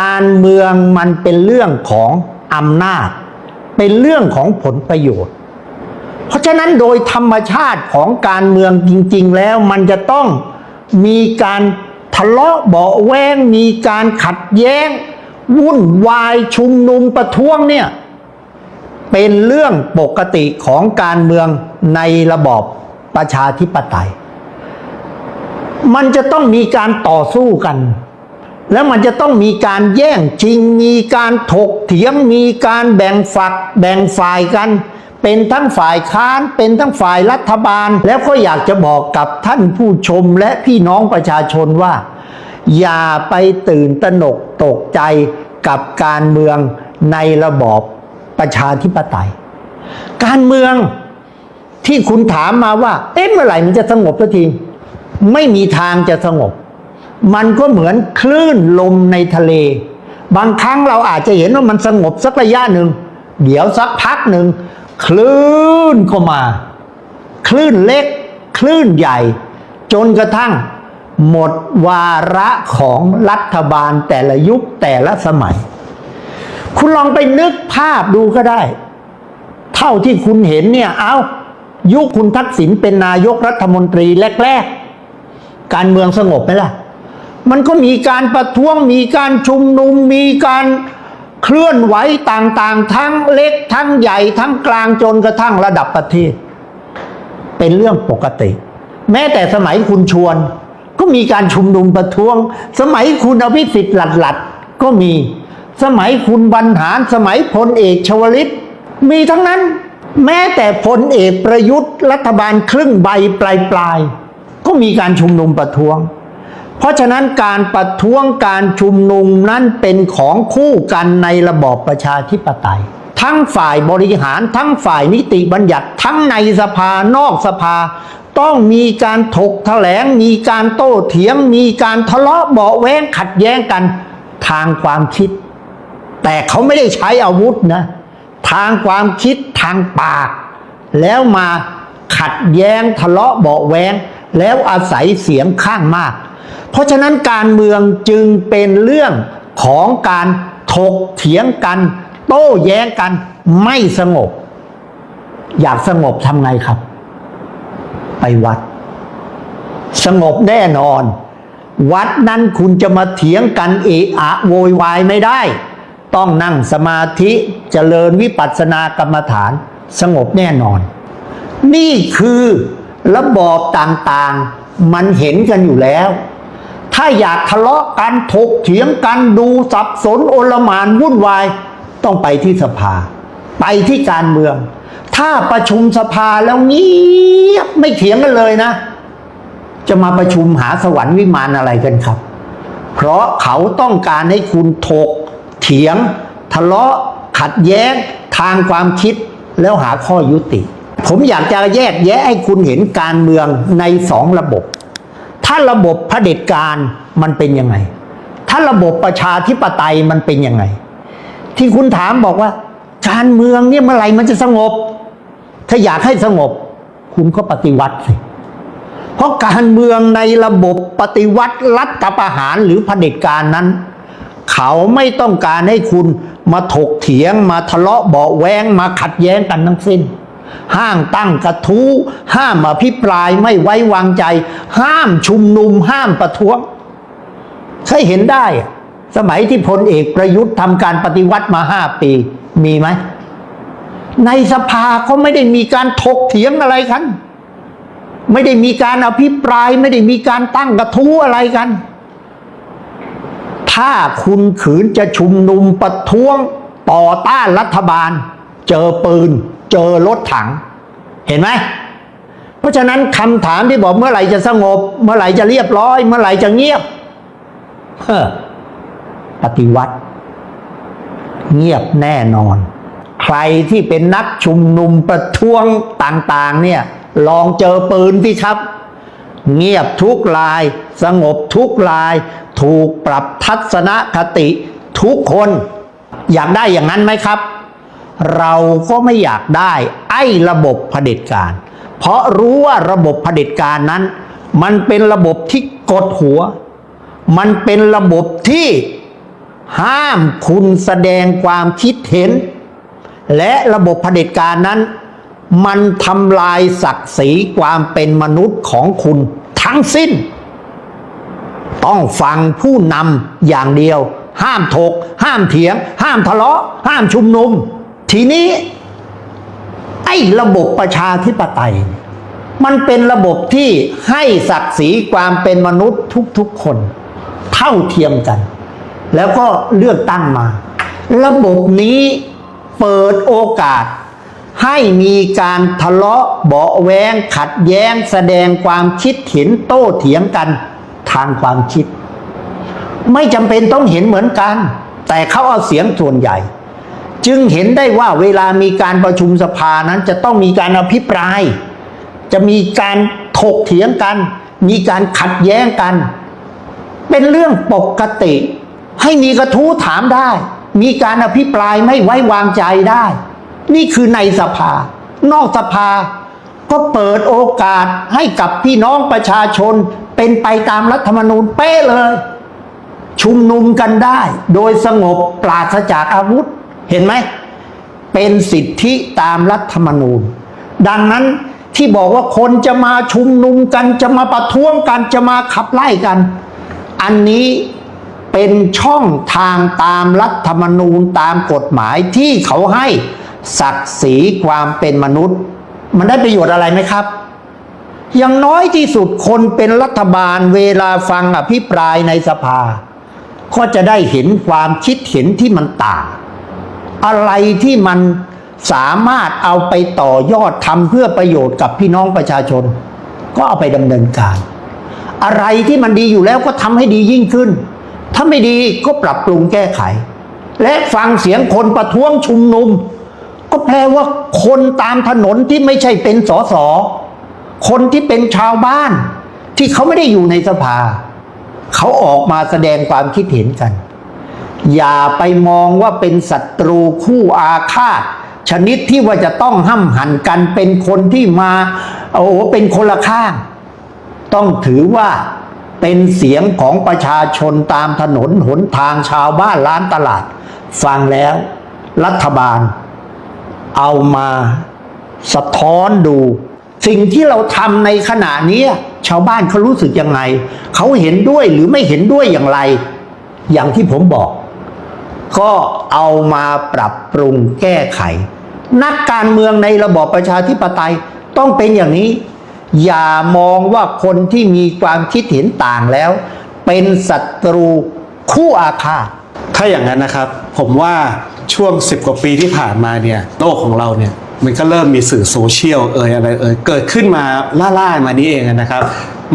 การเมืองมันเป็นเรื่องของอำนาจ เป็นเรื่องของผลประโยชน์ เพราะฉะนั้นโดยธรรมชาติของการเมืองจริง ๆ แล้วมันจะต้องมีการทะเลาะเบาแวงมีการขัดแย้ง วุ่นวายชุมนุมประท้วงเนี่ยเป็นเรื่องปกติของการเมืองในระบอบประชาธิปไตย มันจะต้องมีการต่อสู้กัน แล้วมันจะต้องมีการแย่งชิง มีการถกเถียง มีการแบ่งฝัก แบ่งฝ่ายกัน เป็นทั้งฝ่ายค้าน เป็นทั้งฝ่ายรัฐบาล แล้วก็อยากจะบอกกับท่านผู้ชมและพี่น้องประชาชนว่า อย่าไปตื่นตระหนกตกใจกับการเมืองในระบอบประชาธิปไตย การเมืองที่คุณถามมาว่า เอ๊ะเมื่อไหร่มันจะสงบสักที ไม่มีทางจะสงบ มันก็เหมือนคลื่นลมในทะเล บางครั้งเราอาจจะเห็นว่ามันสงบสักระยะหนึ่ง เดี๋ยวสักพักหนึ่งคลื่นก็มา คลื่นเล็ก คลื่นใหญ่ จนกระทั่ง หมดวาระของรัฐบาลแต่ละยุคแต่ละสมัย คุณลองไปนึกภาพดูก็ได้ เท่าที่คุณเห็นเนี่ย เอายุคคุณทักษิณเป็นนายกรัฐมนตรีแรก ๆ การเมืองสงบไหมล่ะ มันก็มีการประท้วงมีการชุมนุม มีการเคลื่อนไหวต่างๆ ทั้งเล็กทั้งใหญ่ทั้งกลางจนกระทั่งระดับประเทศ เป็นเรื่องปกติ แม้แต่สมัยคุณชวน ก็มีการชุมนุมประท้วง สมัยคุณอภิสิทธิ์หลัดหลัดก็มี สมัยคุณบรรหารสมัยพลเอกชวลิต มีทั้งนั้นแม้แต่พลเอกประยุทธ์รัฐบาลครึ่งใบปลายปลายๆก็มีการชุมนุมประท้วง เพราะฉะนั้นการประท้วงการชุมนุมนั้นเป็นของคู่กันในระบอบประชาธิปไตย ทั้งฝ่ายบริหารทั้งฝ่ายนิติบัญญัติทั้งในสภานอกสภา ต้องมีการถกแถลง มีการโต้เถียง มีการทะเลาะเบาแว้งขัดแย้งกันทางความคิด แต่เขาไม่ได้ใช้อาวุธนะ ทางความคิดทางปาก แล้วมาขัดแย้งทะเลาะเบาแว้ง แล้วอาศัยเสียงข้างมาก เพราะฉะนั้นการเมืองจึงเป็นเรื่องของการถกเถียงกัน โต้แย้งกันไม่สงบ อยากสงบทำไงครับ ไปวัด สงบแน่นอน วัดนั้นคุณจะมาเถียงกันเอะอะโวยวายไม่ได้ ต้องนั่งสมาธิเจริญวิปัสสนากรรมฐาน สงบแน่นอน นี่คือระบอบต่างๆ มันเห็นกันอยู่แล้ว ถ้าอยากทะเลาะกันถกเถียงกันดูสับสนโอลมานวุ่นวาย ต้องไปที่สภา ไปที่การเมือง ถ้าประชุมสภาแล้วเงียบไม่เถียงกันเลยนะ จะมาประชุมหาสวรรค์วิมานอะไรกันครับ เพราะเขาต้องการให้คุณถก เถียง ทะเลาะขัดแย้งทางความคิดแล้วหาข้อยุติ ผมอยากจะแยกแยะให้คุณเห็นการเมืองในสองระบบ ถ้าระบบเผด็จการมันเป็นยังไง ถ้าระบบประชาธิปไตยมันเป็นยังไง ที่คุณถามบอกว่า การเมืองเนี่ยเมื่อไหร่มันจะสงบ ถ้าอยากให้สงบ คุณก็ปฏิวัติสิเพราะการเมืองในระบบปฏิวัติรัฐประหารหรือเผด็จการนั้น เขาไม่ต้องการให้คุณมาถกเถียงมาทะเลาะเบาแวงมาขัดแย้งกันทั้งสิ้น ห้ามตั้งกระทู้ ห้ามอภิปรายไม่ไว้วางใจ ห้ามชุมนุม ห้ามประท้วงเคยเห็นได้ สมัยที่พลเอกประยุทธ์ทำการปฏิวัติมาห้าปี มีไหม ในสภาก็ไม่ได้มีการถกเถียงอะไรกัน ไม่ได้มีการอภิปราย ไม่ได้มีการตั้งกระทู้อะไรกัน ถ้าคุณขืนจะชุมนุมประท้วงต่อต้านรัฐบาล เจอปืน เจอรถถัง เห็นไหมเพราะฉะนั้นคำถามที่บอกเมื่อไหร่จะสงบ เมื่อไหร่จะเรียบร้อย เมื่อไหร่จะเงียบเฮ้อปฏิวัติ เงียบแน่นอน ใครที่เป็นนักชุมนุมประท้วงต่างๆ เนี่ย ลองเจอปืนที่ครับ เงียบทุกลาย สงบทุกลาย ถูกปรับทัศนคติทุกคน อยากได้อย่างนั้นไหมครับ เราก็ไม่อยากได้ไอ้ระบบเผด็จการ เพราะรู้ว่าระบบเผด็จการนั้น มันเป็นระบบที่กดหัว มันเป็นระบบที่ห้ามคุณแสดงความคิดเห็น และระบบเผด็จการนั้น มันทำลายศักดิ์ศรีความเป็นมนุษย์ของคุณทั้งสิ้น ต้องฟังผู้นำอย่างเดียว ห้ามถก ห้ามเถียง ห้ามทะเลาะ ห้ามชุมนุม ทีนี้ ไอ้ระบบประชาธิปไตย มันเป็นระบบที่ให้ศักดิ์ศรีความเป็นมนุษย์ทุกๆคน เท่าเทียมกัน แล้วก็เลือกตั้งมา ระบบนี้เปิดโอกาสให้มีการทะเลาะเบาะแวงขัดแย้งแสดงความคิดเห็นโต้เถียงกันทางความคิด ไม่จำเป็นต้องเห็นเหมือนกัน แต่เขาเอาเสียงส่วนใหญ่ จึงเห็นได้ว่าเวลามีการประชุมสภานั้นจะต้องมีการอภิปราย จะมีการถกเถียงกัน มีการขัดแย้งกัน เป็นเรื่องปกติ ให้มีกระทู้ถามได้ มีการอภิปรายไม่ไว้วางใจได้ นี่คือในสภา นอกสภาก็เปิดโอกาสให้กับพี่น้องประชาชนเป็นไปตามรัฐธรรมนูญเป๊ะเลย ชุมนุมกันได้ โดยสงบปราศจากอาวุธ เห็นไหม เป็นสิทธิตามรัฐธรรมนูญ ดังนั้นที่บอกว่าคนจะมาชุมนุมกันจะมาประท้วงกันจะมาขับไล่กัน อันนี้เป็นช่องทางตามรัฐธรรมนูญตามกฎหมายที่เขาให้ศักดิ์ศรีความเป็นมนุษย์ มันได้ประโยชน์อะไรไหมครับ อย่างน้อยที่สุดคนเป็นรัฐบาลเวลาฟังอภิปรายในสภา ก็จะได้เห็นความคิดเห็นที่มันต่าง อะไรที่มันสามารถเอาไปต่อยอดทำเพื่อประโยชน์กับพี่น้องประชาชน ก็เอาไปดำเนินการ อะไรที่มันดีอยู่แล้วก็ทำให้ดียิ่งขึ้น ถ้าไม่ดีก็ปรับปรุงแก้ไข และฟังเสียงคนประท้วงชุมนุม ก็แปลว่าคนตามถนนที่ไม่ใช่เป็นสสคนที่เป็นชาวบ้าน ที่เขาไม่ได้อยู่ในสภา เขาออกมาแสดงความคิดเห็นกัน อย่าไปมองว่าเป็นศัตรูคู่อาฆาต ชนิดที่ว่าจะต้องห้ำหันกันเป็นคนที่มาโอ้เป็นคนละข้าง ต้องถือว่าเป็นเสียงของประชาชนตามถนนหนทางชาวบ้านร้านตลาด ฟังแล้ว รัฐบาล เอามาสะท้อนดู สิ่งที่เราทำในขณะนี้ชาวบ้านเขารู้สึกยังไง เขาเห็นด้วยหรือไม่เห็นด้วยอย่างไร อย่างที่ผมบอก ก็เอามาปรับปรุงแก้ไข นักการเมืองในระบอบประชาธิปไตยต้องเป็นอย่างนี้ อย่ามองว่าคนที่มีความคิดเห็นต่างแล้ว เป็นศัตรูคู่อาฆาตถ้าอย่างนั้นนะครับ ผมว่าช่วง 10 กว่าปีที่ผ่านมาเนี่ยโลกของเราเนี่ยมันก็เริ่มมีสื่อโซเชียลเอ่ยอะไรเอ่ยเกิดขึ้นมาล่าๆมานี้เองนะครับ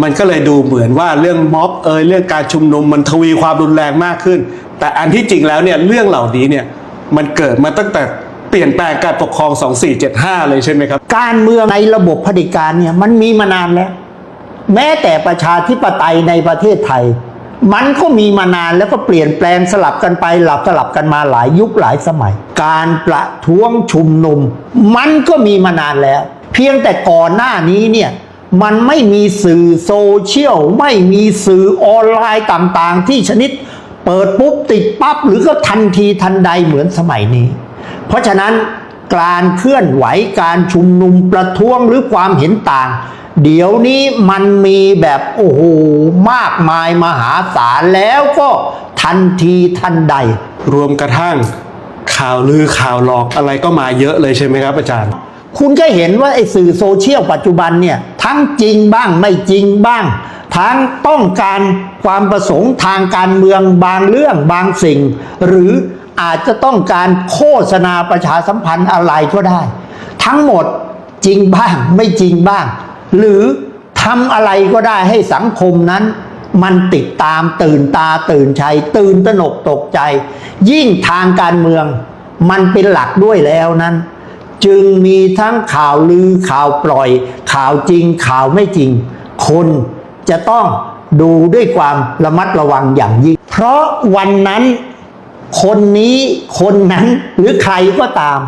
มันก็เลยดูเหมือนว่าเรื่องม็อบเอ่ยเรื่องการชุมนุมมันทวีความรุนแรงมากขึ้น แต่อันที่จริงแล้วเนี่ยเรื่องเหล่านี้เนี่ยมันเกิดมาตั้งแต่เปลี่ยนแปลงการปกครอง 2475 เลยใช่ไหมครับ การเมืองในระบบเผด็จการเนี่ยมันมีมานานแล้ว แม้แต่ประชาธิปไตยในประเทศไทย มันก็มีมานานแล้วก็เปลี่ยนแปลงสลับกันไปหลับสลับกันมาหลายยุคหลายสมัย การประท้วงชุมนุม มันก็มีมานานแล้ว เพียงแต่ก่อนหน้านี้เนี่ยมันไม่มีสื่อโซเชียลไม่มีสื่อออนไลน์ต่างๆ ที่ชนิด เปิดปุ๊บติดปั๊บหรือก็ทันทีทันใดเหมือนสมัยนี้ เพราะฉะนั้นการเคลื่อนไหวการชุมนุมประท้วงหรือความเห็นต่าง เดี๋ยวนี้มันมีแบบโอ้โหมากมายมหาศาลแล้วก็ทันทีทันใด รวมกระทั่งข่าวลือข่าวหลอกอะไรก็มาเยอะเลยใช่ไหมครับอาจารย์ คุณก็เห็นว่าไอ้สื่อโซเชียลปัจจุบันเนี่ยทั้งจริงบ้างไม่จริงบ้าง ทั้งต้องการความประสงค์ทางการเมืองบางเรื่องบางสิ่ง หรืออาจจะต้องการโฆษณาประชาสัมพันธ์อะไรก็ได้ ทั้งหมดจริงบ้างไม่จริงบ้าง หรือทำอะไรก็ได้ให้สังคมนั้น มันติดตามตื่นตาตื่นใจตื่นตระหนกตกใจ ยิ่งทางการเมืองมันเป็นหลักด้วยแล้วนั้น จึงมีทั้งข่าวลือข่าวปล่อย ข่าวจริงข่าวไม่จริง คน จะต้องดูด้วยความระมัดระวังอย่างยิ่ง เพราะวันนั้นคนนี้คนนั้นหรือใครก็ตาม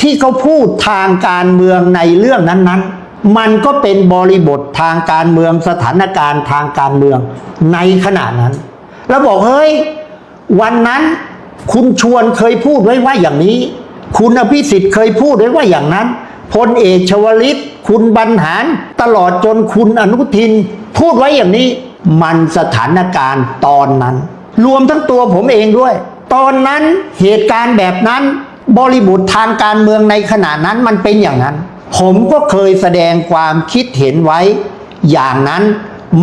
ที่เขาพูดทางการเมืองในเรื่องนั้นๆ มันก็เป็นบริบททางการเมืองสถานการณ์ทางการเมืองในขณะนั้น แล้วบอกเฮ้ยวันนั้นคุณชวนเคยพูดไว้ว่าอย่างนี้ คุณอภิสิทธิ์เคยพูดไว้ว่าอย่างนั้นพลเอกชวลิต คุณบรรหารตลอดจนคุณอนุทิน พูดไว้อย่างนี้มันสถานการณ์ตอนนั้น รวมทั้งตัวผมเองด้วย ตอนนั้นเหตุการณ์แบบนั้น บริบททางการเมืองในขณะนั้นมันเป็นอย่างนั้น ผมก็เคยแสดงความคิดเห็นไว้ อย่างนั้น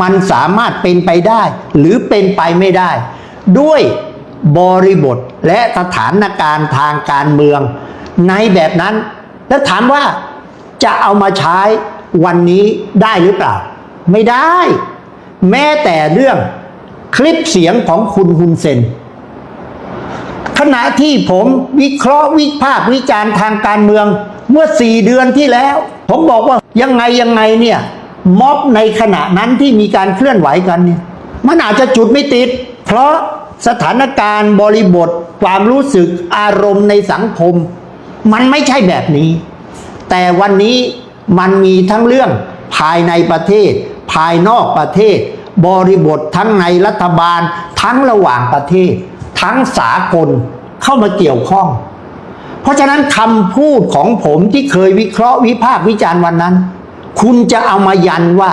มันสามารถเป็นไปได้ หรือเป็นไปไม่ได้ ด้วยบริบทและสถานการณ์ทางการเมือง ในแบบนั้น แล้วถามว่า จะเอามาใช้วันนี้ได้หรือเปล่า ไม่ได้ แม้แต่เรื่องคลิปเสียงของคุณฮุนเซนขณะที่ผมวิเคราะห์วิพากษ์วิจารณ์ทางการเมืองเมื่อสี่เดือนที่แล้ว ผมบอกว่ายังไงยังไงเนี่ยม็อบในขณะนั้นที่มีการเคลื่อนไหวกันเนี่ยมันอาจจะจุดไม่ติด เพราะสถานการณ์บริบท ความรู้สึกอารมณ์ในสังคม มันไม่ใช่แบบนี้ แต่วันนี้มันมีทั้งเรื่องภายในประเทศ ภายนอกประเทศ บริบททั้งในรัฐบาล ทั้งระหว่างประเทศ ทั้งสากลเข้ามาเกี่ยวข้อง เพราะฉะนั้นคำพูดของผมที่เคยวิเคราะห์วิพากษ์วิจารณ์วันนั้น คุณจะเอามายันว่า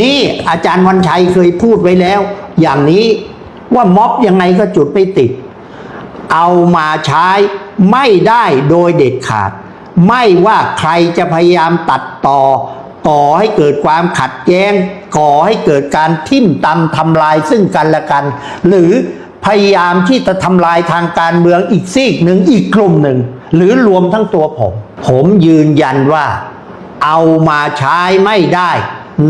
นี่อาจารย์วันชัยเคยพูดไว้แล้ว อย่างนี้ว่าม็อบยังไงก็จุดไม่ติด เอามาใช้ไม่ได้โดยเด็ดขาด ไม่ว่าใครจะพยายามตัดต่อ ก่อให้เกิดความขัดแย้ง ก่อให้เกิดการทิ่มตำทำลายซึ่งกันและกัน หรือพยายามที่จะทำลายทางการเมืองอีกซีกหนึ่งอีกกลุ่มหนึ่ง หรือรวมทั้งตัวผม ผมยืนยันว่าเอามาใช้ไม่ได้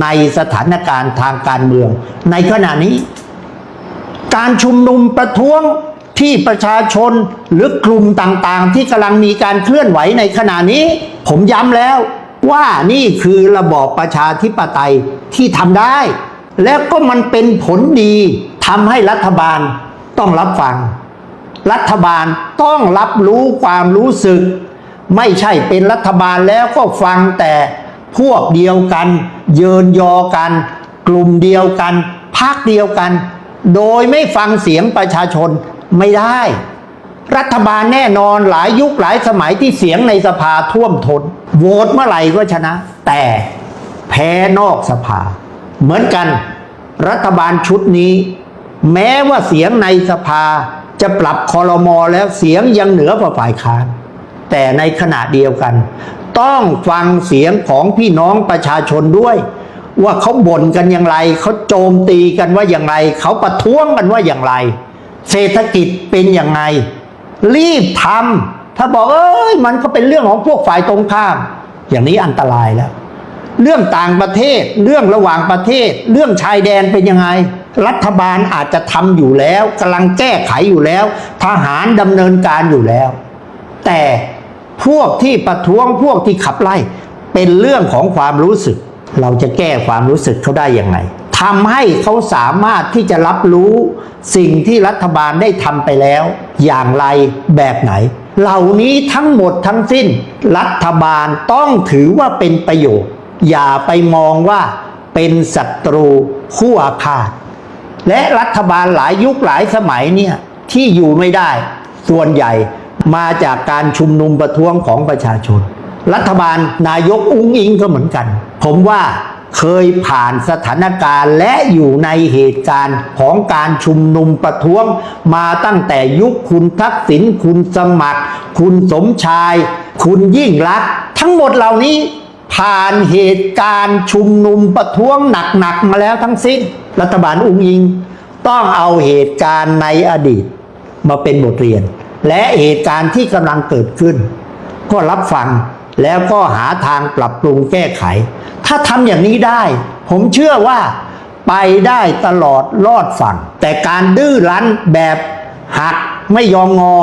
ในสถานการณ์ทางการเมือง ในขณะนี้ การชุมนุมประท้วง ที่ประชาชนหรือกลุ่มต่างๆ ที่กำลังมีการเคลื่อนไหวในขณะนี้ ผมย้ำแล้วว่านี่คือระบอบประชาธิปไตยที่ทำได้ แล้วก็มันเป็นผลดีทำให้รัฐบาลต้องรับฟัง รัฐบาลต้องรับรู้ความรู้สึก ไม่ใช่เป็นรัฐบาลแล้วก็ฟังแต่พวกเดียวกัน เยินยอกัน กลุ่มเดียวกันพักเดียวกัน โดยไม่ฟังเสียงประชาชน ไม่ได้ รัฐบาลแน่นอนหลายยุคหลายสมัยที่เสียงในสภาท่วมทนโหวตเมื่อไหร่ก็ชนะ แต่แพ้นอกสภา เหมือนกัน รัฐบาลชุดนี้ แม้ว่าเสียงในสภาจะปรับคอรมอแล้วเสียงยังเหนือกว่าฝ่ายค้านแต่ในขณะเดียวกัน ต้องฟังเสียงของพี่น้องประชาชนด้วย ว่าเขาบ่นกันอย่างไร เขาโจมตีกันว่าอย่างไร เขาประท้วงกันว่าอย่างไร เศรษฐกิจเป็นย่างไง รีบทำถ้าบอกเอ้ยมันก็เป็นเรื่องของพวกฝ่ายตรงข้าม อย่างนี้อันตรายแล้ว เรื่องต่างประเทศ เรื่องระหว่างประเทศ เรื่องชายแดนเป็นยังไง รัฐบาลอาจจะทำอยู่แล้วกำลังแก้ไขอยู่แล้ว ทหารดำเนินการอยู่แล้ว แต่พวกที่ประท้วงพวกที่ขับไล่ เป็นเรื่องของความรู้สึก เราจะแก้ความรู้สึกเขาได้ยังไง ทำให้เขาสามารถที่จะรับรู้สิ่งที่รัฐบาลได้ทำไปแล้ว อย่างไรแบบไหน เหล่านี้ทั้งหมดทั้งสิ้น รัฐบาลต้องถือว่าเป็นประโยชน์ อย่าไปมองว่าเป็นศัตรูคู่อาฆาตและรัฐบาลหลายยุคหลายสมัยเนี่ยที่อยู่ไม่ได้ ส่วนใหญ่มาจากการชุมนุมประท้วงของประชาชน รัฐบาลนายกอุ้งอิงก็เหมือนกัน ผมว่า เคยผ่านสถานการณ์และอยู่ในเหตุการณ์ของการชุมนุมประท้วง มาตั้งแต่ยุคคุณทักษิณคุณสมัคร คุณสมชาย คุณยิ่งรัก ทั้งหมดเหล่านี้ผ่านเหตุการณ์ชุมนุมประท้วงหนักๆมาแล้วทั้งสิ้น รัฐบาลอุ้งอิง ต้องเอาเหตุการณ์ในอดีต มาเป็นบทเรียน และเหตุการณ์ที่กำลังเกิดขึ้น ก็รับฟัง แล้วก็หาทางปรับปรุงแก้ไข ถ้าทำอย่างนี้ได้ ผมเชื่อว่าไปได้ตลอดรอดฝั่ง แต่การดื้อรั้นแบบหักไม่ยอมงอ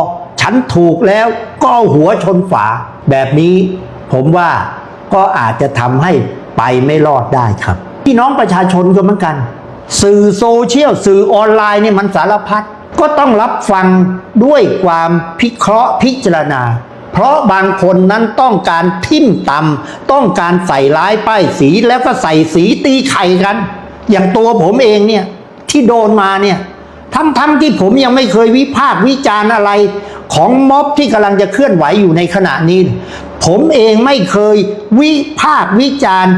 ฉันถูกแล้วก็หัวชนฝา แบบนี้ผมว่าก็อาจจะทำให้ไปไม่รอดได้ครับ พี่น้องประชาชนก็เหมือนกัน สื่อโซเชียลสื่อออนไลน์เนี่ยมันสารพัดก็ต้องรับฟังด้วยความพิเคราะห์พิจารณา เพราะบางคนนั้นต้องการทิ่มตำต้องการใส่ร้ายป้ายสีแล้วก็ใส่สีตีไข่กัน อย่างตัวผมเองเนี่ยที่โดนมาเนี่ยทั้งๆทที่ผมยังไม่เคยวิพากษ์วิจารณ์อะไร ของม็อบที่กำลังจะเคลื่อนไหวอยู่ในขณะนี้ ผมเองไม่เคยวิพากษ์วิจารณ์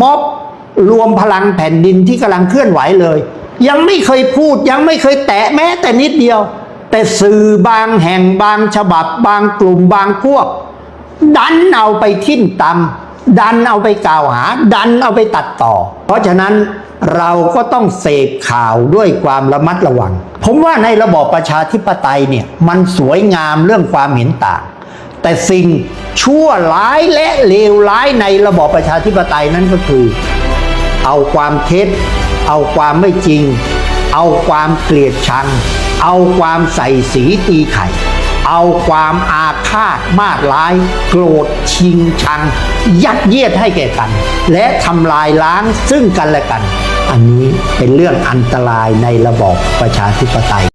ม็อบรวมพลังแผ่นดินที่กำลังเคลื่อนไหวเลย ยังไม่เคยพูดยังไม่เคยแตะแม้แต่นิดเดียว แต่สื่อบางแห่งบางฉบับบางกลุ่มบางพวก ดันเอาไปทิ่มตำดันเอาไปกล่าวหา ดันเอาไปตัดต่อ เพราะฉะนั้นเราก็ต้องเสพข่าวด้วยความระมัดระวัง ผมว่าในระบอบประชาธิปไตยเนี่ยมันสวยงามเรื่องความเห็นต่าง แต่สิ่งชั่วร้ายและเลวร้ายในระบอบประชาธิปไตยนั้นก็คือ เอาความเท็จ เอาความไม่จริง เอาความเกลียดชัง เอาความใส่สีตีไข่ เอาความอาฆาตมาดร้าย โกรธชิงชัง ยัดเยียดให้แก่กัน และทำลายล้างซึ่งกันและกัน อันนี้เป็นเรื่องอันตรายในระบอบประชาธิปไตย